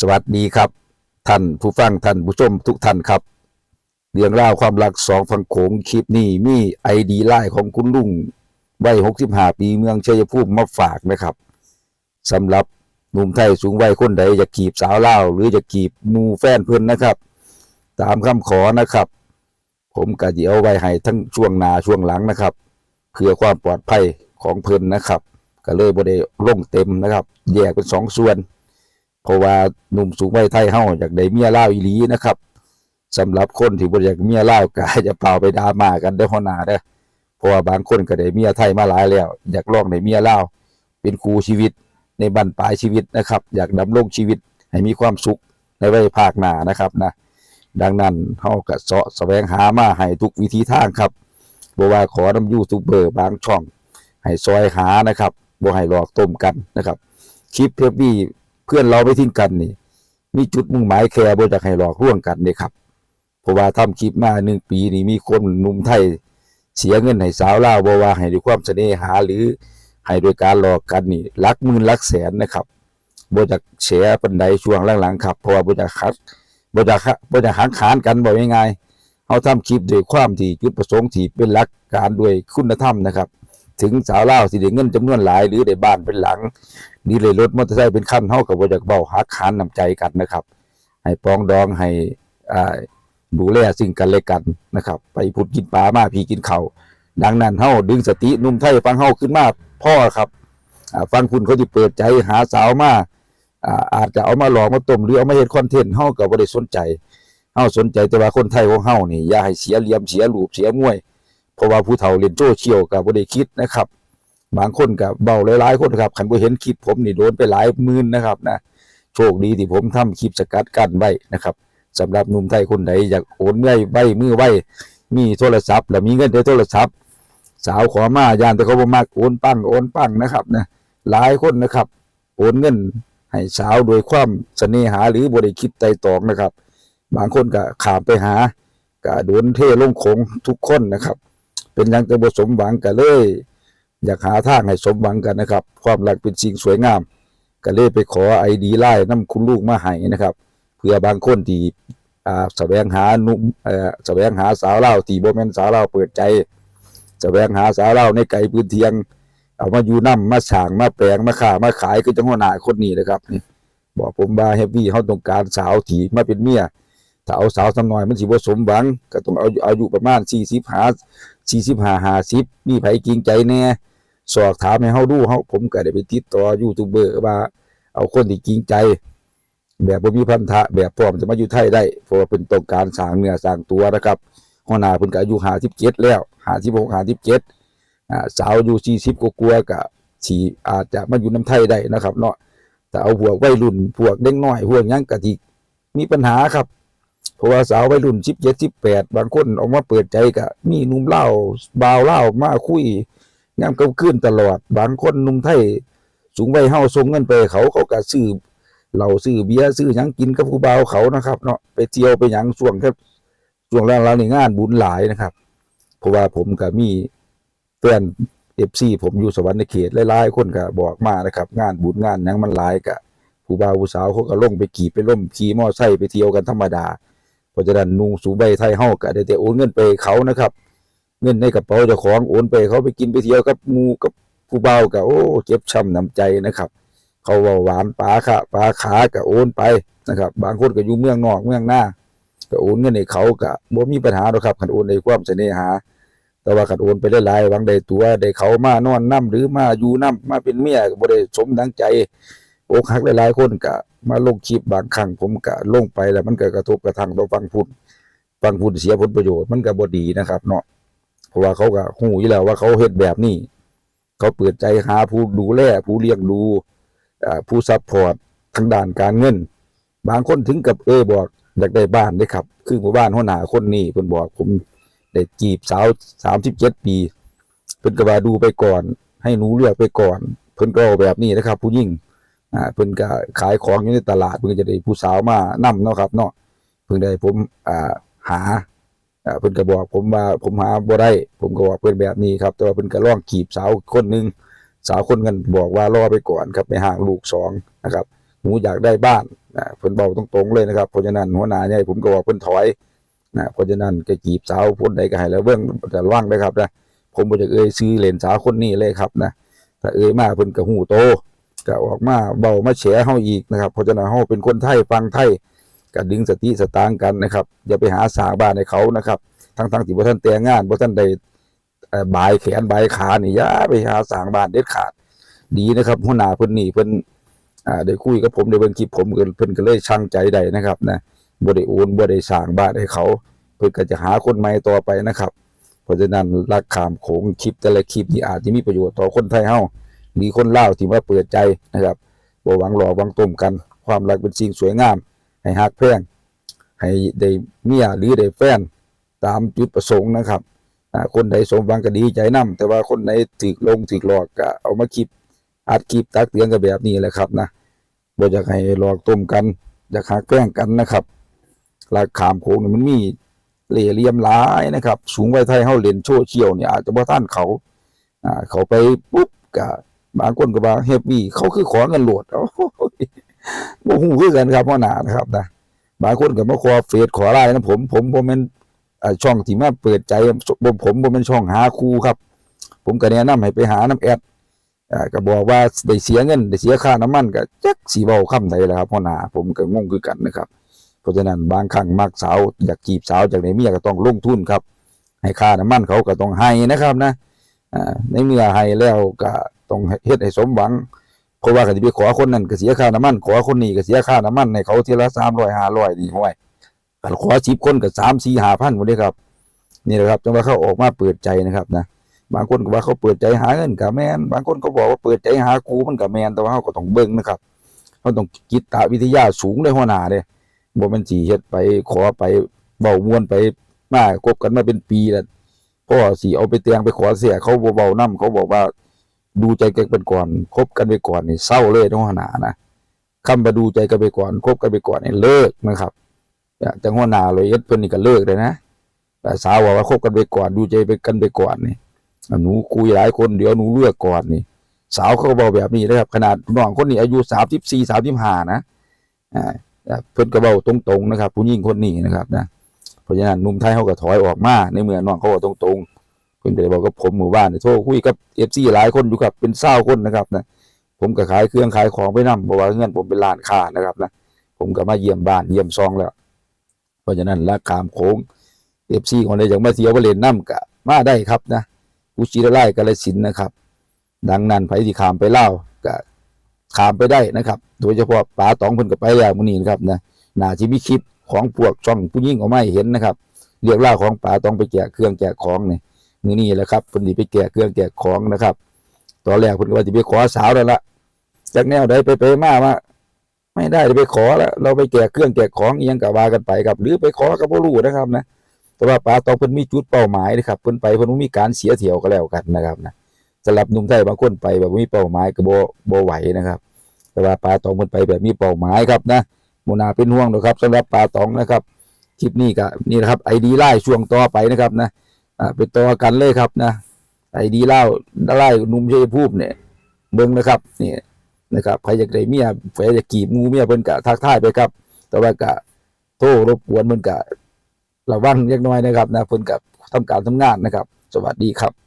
สวัสดีครับ ท่านผู้ฟังท่านผู้ชมทุกท่านครับ เรื่องราวความรักสองฝั่งโขงคลิปนี้มีไอดีไลน์ของคุณลุงวัย65ปีเมืองชัยภูมิมาฝากนะครับสำหรับหนุ่มไทยสูงวัยคนใดจะกีบสาวเล่าหรือจะกีบมูแฟนเพื่อนนะครับ ตามคำขอนะครับ ผมก็จะเอาไว้ให้ทั้งช่วงหน้าช่วงหลังนะครับเพื่อความปลอดภัยของเพิ่นนะครับ ก็เลยบ่ได้ลงเต็มนะครับ แยกเป็นสองส่วน เพราะว่าหนุ่มสูงวัยไทยเฮาอยากได้เมียเลาอีหลีนะครับสำหรับคนที่บ่อยากเมียเลาวก็จะเป่าไปดราม่ากันได้อหัวหน้าเด้อเพราะว่าบางคนก็ได้เมียไทยมาหลายแล้ว อยากลองได้เมียเลาเป็นครูชีวิตในบั้นปลายชีวิตนะครับ อยากดำรงชีวิตให้มีความสุขในวัยภาคหน้านะครับนะดังนั้นเฮาก็เสาะแสวงหามาให้ทุกวิธีทางครับบ่ว่าขอนำยูทูบเบอร์บางช่อง ให้ซอยหานะครับบ่ให้หลอกต้มกันนะครับคลิปเพียบบี้ เพื่อนเราไม่ทิ้งกันนี่ มีจุดมุ่งหมายแค่บ่อยากให้หลอกลวงกันนี่ครับเพราะว่าทำคลิปมาหนึ่งปีนี่มีคนหนุ่มไทย เสียเงินให้สาวลาวบ่ว่าให้ด้วยความเสน่หาหรือให้โดยการหลอกกันนี่หลักหมื่นลักแสนนะครับบ่อยากแฉปันใดช่วงหลังๆครับเพราะว่าบ่อยากคัดบ่อยากคัดบ่อยากหักขานกันบ่ง่ายๆเฮาทำคลิปด้วยความที่จุดประสงค์ที่เป็นหลักการด้วยคุณธรรมนะครับ ถึงสาวเล่าสิได้เงินจำนวนหลาย หรือได้บ้านเป็นหลัง นี่เลยรถมอเตอร์ไซค์เป็นคันเฮากับบ่อยากเว้าหักขานน้ำใจกันนะครับ ให้ปองดองให้อ่าดูแลซึ่งกันและกันนะครับ ไปพุดกินปลามาพี่กินเข้าดังนั้นเฮาดึงสตินุ่มไทยฟังเฮาขึ้นมาพ่อครับฟังคุณเขาที่เปิดใจหาสาวมาอาอาจจะเอามาหลอกมาต้มหรือเอามาเฮ็ดคอนเทนต์เฮาก็บ่ได้สนใจเฮาสนใจแต่ว่าคนไทยของเฮานี่อย่าให้เสียเหลี่ยมเสียรูปเสียมวย เพราะว่าผู้เฒ่าเล่นโซเชียลก็บ่ได้คิดนะครับ บางคนก็เบาหลายๆคนครับคันบ่เห็นคลิปผมนี่โดนไปหลายหมื่นนะครับนะโชคดีที่ผมทำคลิปสกัดกั้นไว้นะครับสำหรับหนุ่มไทยคนใดอยากโอนเงินไว้มือไว้มีโทรศัพท์ แล้วมีเงินในโทรศัพท์ สาวขอมาย่านแต่เขาบ่มักโอนปั้งโอนปั้งนะครับนะหลายคนนะครับ โอนเงินให้สาวโดยความเสน่หาหรือบ่ได้คิดไต่ตองนะครับ บางคนก็ขามไปหาก็โดนเทลงโขงทุกคนนะครับ เป็นยังแต่บ่สมหวังก็เลย อยากหาทางให้สมหวังกันนะครับ ความรักเป็นสิ่งสวยงามก็เลยไปขอไอดีไล่น้ำคุณลูกมาให้นะครับเพื่อบางคนที่อ่าแสวงหาหนุ่มเอ่อแสวงหาสาวเล่าที่บ่แม่นสาวเล่าเปิดใจ แสวงหาสาวเล่าในไกลพื้นเทียง เอามาอยู่นํมาฉางมาแปลงมาค้ามาขายคือจังหัวหน้าคนนี้นะครับ บอกผมว่าเฮฟวี่เฮาต้องการสาวที่มาเป็นเมียถ้าเอาสาวสำน้อยมันสิบ่สมหวัง ก็ต้องเอาอายุประมาณ40หา 45 50มีไผจริงใจแน่สอบถามให้เฮาดูเฮาผมก็ได้ไปติดต่อยูทูบเบอร์ว่า เอาคนที่จริงใจ แบบบ่มีพันธะแบบพร้อมจะมาอยู่ไทยได้เพราะว่าเพิ่นต้องการสร้างเนื้อสร้างตัวนะครับหัวหน้าเพิ่นก็อายุ57แล้ว56 57อ่าสาวอายุ40กว่าๆก็สิอาจจะมาอยู่นํไทยได้นะครับ เนาะแต่เอาพวกวัยรุ่นพวกเด็กน้อยพวกยังก็ที่มีปัญหาครับ ราะว่าสาววัยรุ่น17 18บางคนออกมาเปิดใจก็มีนุ่มเลาบ่าวลามาคุยยามกลางคืนตลอด บางคนนุ่มไทยสูงวัยเฮาส่งเงินไปเขาเขาก็ซื้อเหล้าซื้อเบียร์ซื้อยังกินกับผู้บ่าวเขานะครับ เนาะไปเที่ยวไปยังช่วงแค่ช่วงแรกเราในงานบุญหลายนะครับเพราะว่าผมก็มีแฟน FC ผมอยู่สวรรค์ในเขตหลายๆคนก็บอกมานะครับ งานบุญงานยังมันหลายก็ผู้บ่าวผู้สาวเขาก็ลงไปขี่ไปล่มขี่มอไซค์ไปเที่ยวกันธรรมดา เพราะฉะนั้นนุ่งสูงใบไทยเฮาก็ได้แต่โอนเงินไปเขานะครับ เงินในกระเป๋าเจ้าของโอนไปเขาไปกินไปเที่ยวกับหมูกับผู้เบาวก็โอ้เจ็บช้ำน้ำใจนะครับ เขาว่าหวานปลาค่ะปลาขาก็โอนไปนะครับ บางคนก็อยู่เมืองนอกเมืองหน้าก็โอนเงินให้เขาก็บ่มีปัญหาหรอกครับคันโอนในความเสน่หา แต่ว่าคันโอนไปหลายๆหวังได้ตัวได้เขามานอนนํหรือมาอยู่นํมาเป็นเมียก็บ่ได้สมดังใจอกหักหลายๆคนก็ มาลงคลิปบางครั้งผมก็ลงไปแล้วมันก็กระทบกระทั่งต่อฟังพูดฟังพูดเสียผลประโยชน์มันก็บ่ดีนะครับ เนาะเพราะว่าเขาก็หูอยู่แล้วว่าเขาเฮ็ดแบบนี้ เขาเปิดใจหาผู้ดูแลผู้เลี้ยงดูผู้ซัพพอร์ตทางด้านการเงิน บางคนถึงกับเออบอกอยากได้บ้านเด้ครับ คือหมู่บ้านหัวหน้าคนนี้เพิ่นบอกผมได้จีบสาว37ปีเพิ่นก็ว่าดูไปก่อน ให้หนูเลือกไปก่อน เพิ่นก็แบบนี้นะครับ ผู้หญิง อ่าเพิ่นก็ขายของอยู่ในตลาดเพิ่นก็จะได้ผู้สาวมานํเนาะครับเนาะเพิ่งได้ผมอ่าหาอ่าเพิ่นก็บอกผมว่าผมหาบ่ได้ ผมก็บอกเพิ่นแบบนี้ครับแต่ว่าเพิ่นก็ลองจีบสาวคนหนึงสาวคนนั้นบอกว่ารอไปก่อนครับไปห่างลูกสองนะครับหนูอยากได้บ้านนะเพิ่นเบาตรงๆเลยนะครับเพราะฉะนั้นหัวหน้าใหญ่ผมก็บอกเพิ่นถอยนะเพราะฉะนั้นก็จีบสาวคนใดก็ให้แล้วเบิ่งแต่ระวังนะครับนะผมบ่จะเอ่ยซื้อเล่นสาวคนนี้เลยครับนะถ้าเอ่ยมาเพิ่นก็หูโต ก็ออกมาเบามาแฉเฮาอีกนะครับเพราะฉะนั้นเฮาเป็นคนไทยฟังไทยก็ดึงสติสตางค์กันนะครับ อย่าไปหาสางบ้านให้เขานะครับทั้งๆที่บ่ทันแต่งงานบ่ทันได้บายแขนบายขานี่อย่าไปหาสางบ้านเด็ดขาด ดีนะครับหัวหน้าเพิ่นนี่เพิ่นอ่าได้คุยกับผมได้เบิ่งคลิปผมเพิ่นก็เลยช่างใจได้นะครับนะบ่ได้โอนบ่ได้สร้างบ้านให้เขา เพิ่นก็จะหาคนใหม่ต่อไปนะครับ เพราะฉะนั้นรักขามโขงคลิปแต่ละคลิปนี่อาจจะมีประโยชน์ต่อคนไทยเฮา มีคนเล่าที่มาเปิดใจนะครับบ่หวังหลอกหวังต้มกัน ความรักเป็นสิ่งสวยงาม ให้ฮักแพงให้ได้เมียหรือได้แฟนตามจุดประสงค์นะครับคนใดสมหวังก็ดีใจนํแต่ว่าคนไหนถูกลงถูกหลอกก็เอามาคลิปอัดคลิปตักเตือนกันแบบนี้แหละครับนะบ่อยากให้หลอกต้มกันอยากหาแกล้งกันนะครับราขามโค้งนี่มันมีเหล่เหลี่ยมหลายนะครับ สูงไว้ไทยเฮาเล่นโซเชียลเนี่ยอาจจะบ่ทันเขาอ่าเขาไปปุ๊บก็ บางคนก็ว่าเฮฟวี่เขาคือขอเงินโหลดโอ้โหบ่หูคือกันครับพ่อหนานะครับนะบางคนก็มาขอเฟซขอไลน์นะผมผมบ่แม่นช่องที่มาเปิดใจบ่ผมบ่แม่นช่องหาคูครับ ผมก็แนะนำให้ไปหาน้ำแอดก็บอกว่าได้เสียเงินได้เสียค่าน้ำมันก็จักสีเบาคำใดแหละครับพ่อหนาผมก็งงคือกันนะครับ เพราะฉะนั้นบางครั้งมักสาวอยากจีบสาวจากในเมียก็ต้องลงทุนครับ ให้ค่าน้ำมันเขาก็ต้องให้นะครับนะในเมื่อให้แล้วก็ ต้องเฮ็ดให้สมหวังเพราะว่าก็สิไปขอคนนั้นก็เสียค่าน้ำมันขอคนนี้ก็เสียค่าน้ำมันให้เขาทีละ300 500นี่ห้วยก็ขอ10คนก็3 4 5พันหมดเลยครับ นี่แหละครับจังว่าเขาออกมาเปิดใจนะครับนะบางคนก็ว่าเขาเปิดใจหาเงินกับแมนบางคนก็บอกว่าเปิดใจหาครูมันกับแมนแต่ว่าเขาก็ต้องเบิ่งนะครับเขาต้องจิตวิทยาสูงเลยหัวหน้าเด้บ่แม่นสิเฮ็ดไปขอไปเว้าม่วนไปมาคบกันมาเป็นปีแล้วพ่อสิเอาไปแต่งไปขอเสียเขาบ่เว้านํเขาบอกว่า ดูใจกันเป็นก่อนคบกันไปก่อนนี่เศร้าเลยนะหัวหน้านะคำว่าดูใจกันไปก่อนคบกันไปก่อนนี่เลิกนะครับจังหัวหน้าเลยเอ็ดเพิ่นนี่ก็เลิกเลยนะแต่สาวว่าคบกันไปก่อน ดูใจไปกันไปก่อนนี่หนูคุยหลายคนเดี๋ยวหนูเลือกก่อนนี่ สาวเขาบอกแบบนี้นะครับ ขนาดน้องคนนี้อายุสามสิบสี่สามสิบห้านะอ่าเพิ่นก็เบาตรงๆนะครับ ผู้หญิงคนนี้นะครับนะเพราะฉะนั้นหนุ่มไทยเขาก็ถอยออกมาในเมื่อน้องเขาบอกตรงๆ เพิ่นก็เลยบอกกับผมหมู่บ้านเนี่ยโทรคุยกับเอฟซีหลายคนอยู่ครับเป็นเศร้าคนนะครับนะผมก็ขายเครื่องขายของไปนํเพราะว่าเงินผมเป็นร้านค้านะครับนะผมก็มาเยี่ยมบ้านเยี่ยมซองแล้ว เพราะฉะนั้นราคามโค้งเอฟซีคนใดอยากมาเที่ยวมาเลนน้ำก็มาได้ครับนะกุชิรไลกาลสินนะครับ ดังนั้นไผที่ขามไปเล่าก็ขามไปได้นะครับ โดยเฉพาะป๋าตองเพิ่นก็ไปแล้วมื้อนี้นะครับนะน่าสิมีคลิปของพวกช่องผู้หญิงออกมาเห็นนะครับเรียกเล่าของป๋าตองไปแจกเครื่องแจกของนี่ มื้อนี้แหละครับเพิ่นสิไปแจกเครื่องแจกของนะครับ ตอนแรกเพิ่นก็ว่าสิไปขอสาวแล้วล่ะจากแนวใดไปไปมาว่าไม่ได้ไปขอแล้วเราไปแจกเครื่องแจกของอียังก็ว่ากันไปครับ หรือไปขอก็บ่รู้นะครับนะแต่ว่าป๋าตองเพิ่นมีจุดเป้าหมายนะครับเพิ่นไปเพิ่นมีการเสียเที่ยวก็แล้วกันนะครับนะสำหรับหนุ่มไทยบางคนไปแบบมีเป้าหมายก็บ่บ่ไหวนะครับ แต่ว่าป๋าตองเพิ่นไปแบบมีเป้าหมายครับนะบ่น่าเป็นห่วงหรอกครับสำหรับป๋าตองนะครับคลิปนี้ก็นี่นะครับ ID ไลน์ช่วงต่อไปนะครับนะ อ่าเป็นตัวกันเลยครับนะ ID ไลน์ไล่นุ่มชัยภูมิเนี่ยเบิ้งนะครับนี่นะครับใครอยากได้เมียใครอยากกีบงูเมียเพิ่นกะทักทายไปครับ แต่ว่ากะโทรรบกวนเพิ่นกะระวังเล็กน้อยนะครับนะเพิ่นกะทำการทำงานนะครับ สวัสดีครับ